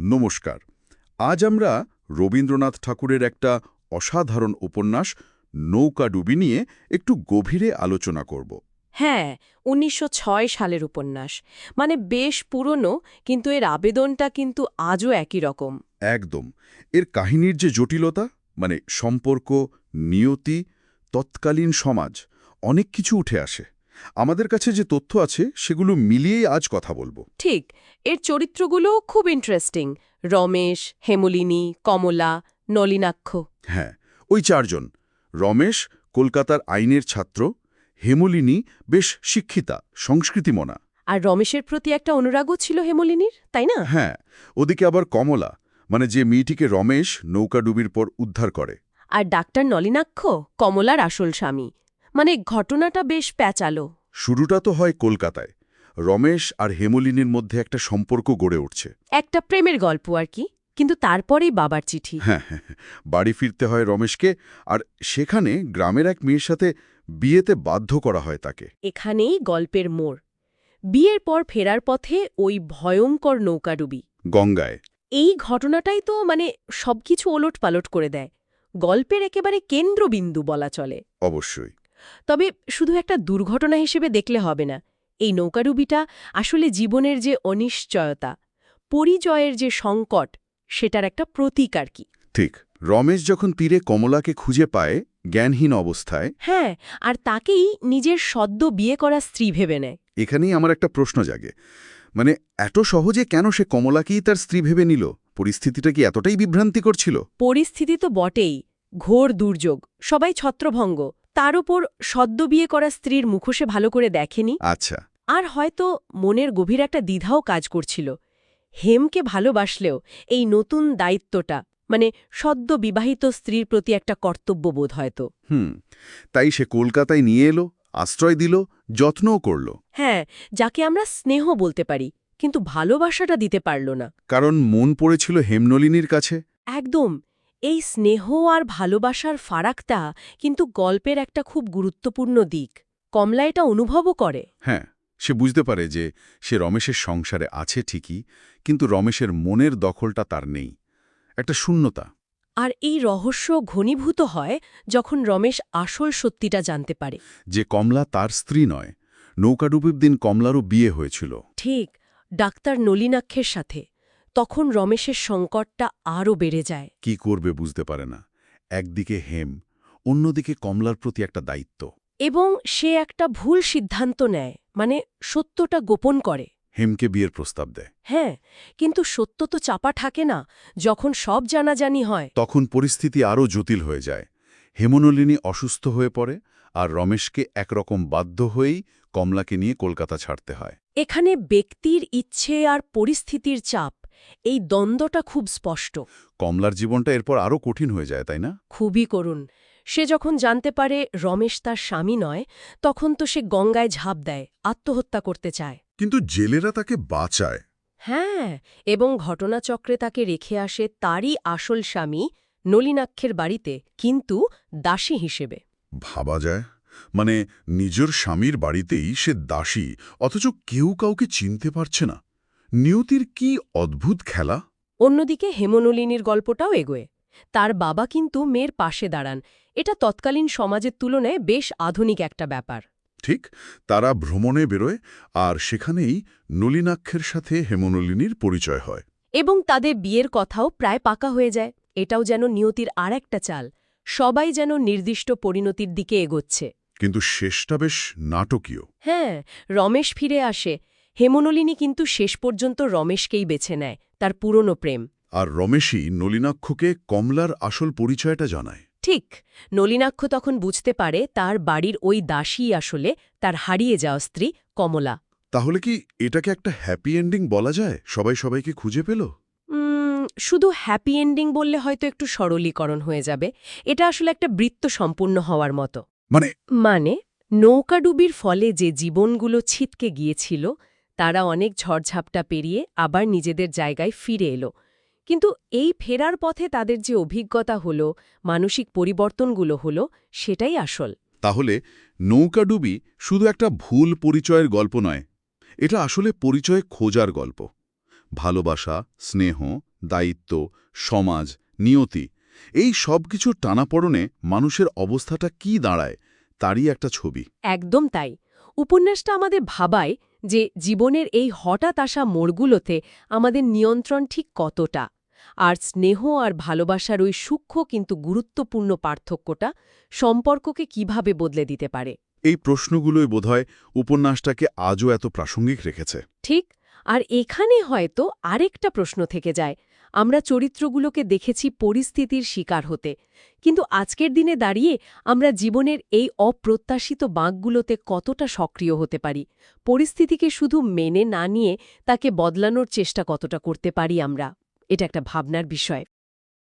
নমস্কার। আজ আমরা রবীন্দ্রনাথ ঠাকুরের একটা অসাধারণ উপন্যাস নৌকাডুবি নিয়ে একটু গভীরে আলোচনা করব। হ্যাঁ উনিশশো ছয় সালের উপন্যাস। মানে বেশ পুরনো কিন্তু এর আবেদনটা কিন্তু আজও একই রকম। একদম। এর কাহিনীর যে জটিলতা মানে সম্পর্ক নিয়তি তৎকালীন সমাজ অনেক কিছু উঠে আসে। আমাদের কাছে যে তথ্য আছে সেগুলো মিলিয়েই আজ কথা বলব। ঠিক এর চরিত্রগুলো খুব ইন্টারেস্টিং রমেশ হেমলিনী কমলা নলিনাক্ষ। হ্যাঁ ওই চারজন। রমেশ কলকাতার আইনের ছাত্র হেমলিনী বেশ শিক্ষিতা সংস্কৃতিমনা। আর রমেশের প্রতি একটা অনুরাগও ছিল হেমলিনীর তাই না? হ্যাঁ ওদিকে আবার কমলা মানে যে মেয়েটিকে রমেশ নৌকাডুবির পর উদ্ধার করে। আর ডাক্তার নলিনাক্ষ কমলার আসল স্বামী। মানে ঘটনাটা বেশ প্যাচালো। শুরুটা তো হয় কলকাতায়। রমেশ আর হেমলিনীর মধ্যে একটা সম্পর্ক গড়ে উঠছে। একটা প্রেমের গল্প আর কি কিন্তু তারপরেই বাবার চিঠি। হ্যাঁ হ্যাঁ হ্যাঁ। বাড়ি ফিরতে হয় রমেশকে আর সেখানে গ্রামের এক মেয়ের সাথে বিয়েতে বাধ্য করা হয় তাকে। এখানেই গল্পের মোড়। বিয়ের পর ফেরার পথে ওই ভয়ঙ্কর নৌকাডুবি গঙ্গায়। এই ঘটনাটাই তো মানে সবকিছু ওলট পালট করে দেয়। গল্পের একেবারে কেন্দ্রবিন্দু বলা চলে। অবশ্যই। তবে শুধু একটা দুর্ঘটনা হিসেবে দেখলে হবে না এই নৌকাডুবিটা আসলে জীবনের যে অনিশ্চয়তা পরিচয়ের যে সংকট সেটার একটা প্রতীক আর কি। ঠিক রমেশ যখন তীরে কমলাকে খুঁজে পায় জ্ঞানহীন অবস্থায় হ্যাঁ আর তাকেই নিজের সদ্য বিয়ে করা স্ত্রী ভেবে নেয়। এখানেই আমার একটা প্রশ্ন জাগে মানে এত সহজে কেন সে কমলাকেই তার স্ত্রী ভেবে নিল? পরিস্থিতিটা কি এতটাই বিভ্রান্তিকর ছিল? পরিস্থিতি তো বটেই ঘোর দুর্যোগ সবাই ছত্রভঙ্গ তার উপর সদ্য বিয়ে করা স্ত্রীর মুখোশে ভালো করে দেখেনি। আচ্ছা। আর হয়তো মনের গভীর একটা দ্বিধাও কাজ করছিল। হেমকে ভালোবাসলেও এই নতুন দায়িত্বটা মানে সদ্য বিবাহিত স্ত্রীর প্রতি একটা কর্তব্যবোধ হয়তো। হুম তাই সে কলকাতায় নিয়ে এলো আশ্রয় দিল যত্নও করল। হ্যাঁ যাকে আমরা স্নেহ বলতে পারি কিন্তু ভালোবাসাটা দিতে পারল না। কারণ মন পড়েছিল হেমনলিনীর কাছে। একদম এই স্নেহ আর ভালোবাসার ফারাকটা কিন্তু গল্পের একটা খুব গুরুত্বপূর্ণ দিক। কমলা এটা অনুভবও করে। হ্যাঁ সে বুঝতে পারে যে সে রমেশের সংসারে আছে ঠিকই কিন্তু রমেশের মনের দখলটা তার নেই। একটা শূন্যতা। আর এই রহস্য ঘনীভূত হয় যখন রমেশ আসল সত্যিটা জানতে পারে। যে কমলা তার স্ত্রী নয় নৌকাডুবির দিন কমলারও বিয়ে হয়েছিল। ঠিক ডাক্তার নলিনাক্ষের সাথে। তখন রমেশের সংকটটা আরও বেড়ে যায়। কি করবে বুঝতে পারে না। একদিকে হেম অন্যদিকে কমলার প্রতি একটা দায়িত্ব। এবং সে একটা ভুল সিদ্ধান্ত নেয় মানে সত্যটা গোপন করে। হেমকে বিয়ের প্রস্তাব দেয়। হ্যাঁ কিন্তু সত্য তো চাপা থাকে না যখন সব জানাজানি হয়। তখন পরিস্থিতি আরও জটিল হয়ে যায়। হেমনলিনী অসুস্থ হয়ে পড়ে আর রমেশকে একরকম বাধ্য হয়েই কমলাকে নিয়ে কলকাতা ছাড়তে হয়। এখানে ব্যক্তির ইচ্ছে আর পরিস্থিতির চাপ এই দ্বন্দ্বটা খুব স্পষ্ট। কমলার জীবনটা এরপর আরও কঠিন হয়ে যায় তাই না? খুবই করুণ। সে যখন জানতে পারে রমেশ তার স্বামী নয় তখন তো সে গঙ্গায় ঝাঁপ দেয় আত্মহত্যা করতে চায়। কিন্তু জেলেরা তাকে বাঁচায়। হ্যাঁ এবং ঘটনাচক্রে তাকে রেখে আসে তারই আসল স্বামী নলিনাক্ষের বাড়িতে কিন্তু দাসী হিসেবে। ভাবা যায়? মানে নিজের স্বামীর বাড়িতেই সে দাসী অথচ কেউ কাউকে চিনতে পারছে না। নিয়তির কি অদ্ভুত খেলা? অন্যদিকে হেমনলিনীর গল্পটাও এগোয়। তার বাবা কিন্তু মেয়ের পাশে দাঁড়ান। এটা তৎকালীন সমাজের তুলনায় বেশ আধুনিক একটা ব্যাপার। ঠিক তারা ভ্রমণে বেরোয় আর সেখানেই নলিনাক্ষের সাথে হেমনলিনীর পরিচয় হয়। এবং তাদের বিয়ের কথাও প্রায় পাকা হয়ে যায়। এটাও যেন নিয়তির আর একটা চাল। সবাই যেন নির্দিষ্ট পরিণতির দিকে এগোচ্ছে। কিন্তু শেষটা বেশ নাটকীয়। হ্যাঁ রমেশ ফিরে আসে। হেমনলিনী কিন্তু শেষ পর্যন্ত রমেশকেই বেছে নেয় তার পুরনো প্রেম। আর রমেশই নলিনাক্ষকে কমলার আসল পরিচয়টা জানায়। ঠিক নলিনাক্ষ তখন বুঝতে পারে তার বাড়ির ওই দাসী আসলে তার হারিয়ে যাওয়া স্ত্রী কমলা। তাহলে কি এটাকে একটা হ্যাপি এন্ডিং বলা যায়? সবাই সবাইকে খুঁজে পেল? উম, শুধু হ্যাপি এন্ডিং বললে হয়তো একটু সরলীকরণ হয়ে যাবে। এটা আসলে একটা বৃত্ত সম্পূর্ণ হওয়ার মতো। মানে? মানে নৌকাডুবির ফলে যে জীবনগুলো ছিটকে গিয়েছিল তারা অনেক ঝড়ঝাপটা পেরিয়ে আবার নিজেদের জায়গায় ফিরে এলো। কিন্তু এই ফেরার পথে তাদের যে অভিজ্ঞতা হলো মানসিক পরিবর্তনগুলো হলো সেটাই আসল। তাহলে নৌকাডুবি শুধু একটা ভুল পরিচয়ের গল্প নয় এটা আসলে পরিচয় খোঁজার গল্প। ভালোবাসা স্নেহ দায়িত্ব সমাজ নিয়তি এই সব কিছুর টানাপড়নে মানুষের অবস্থাটা কি দাঁড়ায় তারই একটা ছবি। একদম তাই। উপন্যাসটা আমাদের ভাবায় যে জীবনের এই হঠাৎ আসা মোড়গুলোতে আমাদের নিয়ন্ত্রণ ঠিক কতটা। আর স্নেহ আর ভালোবাসার ওই সূক্ষ্ম কিন্তু গুরুত্বপূর্ণ পার্থক্যটা সম্পর্ককে কীভাবে বদলে দিতে পারে? এই প্রশ্নগুলোই বোধহয় উপন্যাসটাকে আজও এত প্রাসঙ্গিক রেখেছে। ঠিক আর এখানে হয়তো আরেকটা প্রশ্ন থেকে যায় আমরা চরিত্রগুলোকে দেখেছি পরিস্থিতির শিকার হতে। কিন্তু আজকের দিনে দাঁড়িয়ে আমরা জীবনের এই অপ্রত্যাশিত বাঁকগুলোতে কতটা সক্রিয় হতে পারি, পরিস্থিতিকে শুধু মেনে না নিয়ে তাকে বদলানোর চেষ্টা কতটা করতে পারি আমরা, এটা একটা ভাবনার বিষয়।